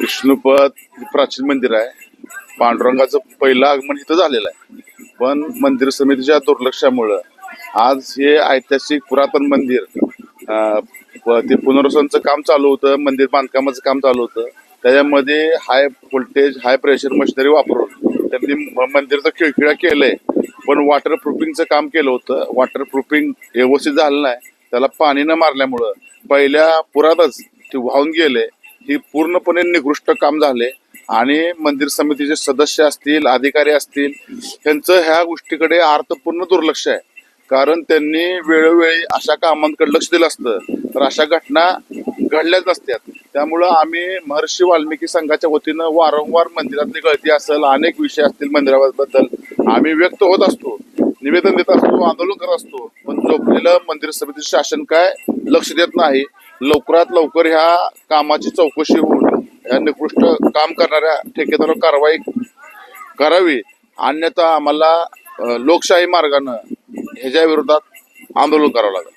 विष्णुपद हे प्राचीन मंदिर आहे. पांडुरंगाचं पहिलं आगमन इथं झालेलं आहे. पण मंदिर समितीच्या दुर्लक्षामुळं आज हे ऐतिहासिक पुरातन मंदिर अं, ते पुनर्वसनचं काम चालू होतं मंदिर बांधकामाचं काम चालू होतं. त्याच्यामध्ये high voltage high pressure machinery वापरून त्यांनी म- मंदिरचं खिळखिळा केलंय. पण वॉटर प्रूफिंगचं काम केलं होतं. वॉटर प्रूफिंग व्यवस्थित झालं नाही. त्याला पाणी न मारल्यामुळं पहिल्या पुरातच ते वाहून गेले. ही पूर्णपणे निकृष्ट काम झाले आणि मंदिर समितीचे सदस्य असतील अधिकारी असतील त्यांचं ह्या गोष्टीकडे अर्थपूर्ण दुर्लक्ष आहे. कारण त्यांनी वेळोवेळी अशा कामांकडे लक्ष दिलं असतं तर अशा घटना घडल्याच नसत्यात. त्यामुळं आम्ही महर्षी वाल्मिकी संघाच्या वतीनं वारंवार मंदिरातली गळती असेल अनेक विषय असतील मंदिराबद्दल आम्ही व्यक्त होत असतो निवेदन देत असतो आंदोलन करत असतो. पण झोपलेलं मंदिर समितीचं शासन काय? लक्ष देत नाही. लवकरात लवकर ह्या कामाची चौकशी होऊन या निकृष्ट काम करणाऱ्या ठेकेदारावर कारवाई करावी. अन्यथा आम्हाला लोकशाही मार्गानं ह्याच्या विरोधात आंदोलन करावं लागेल.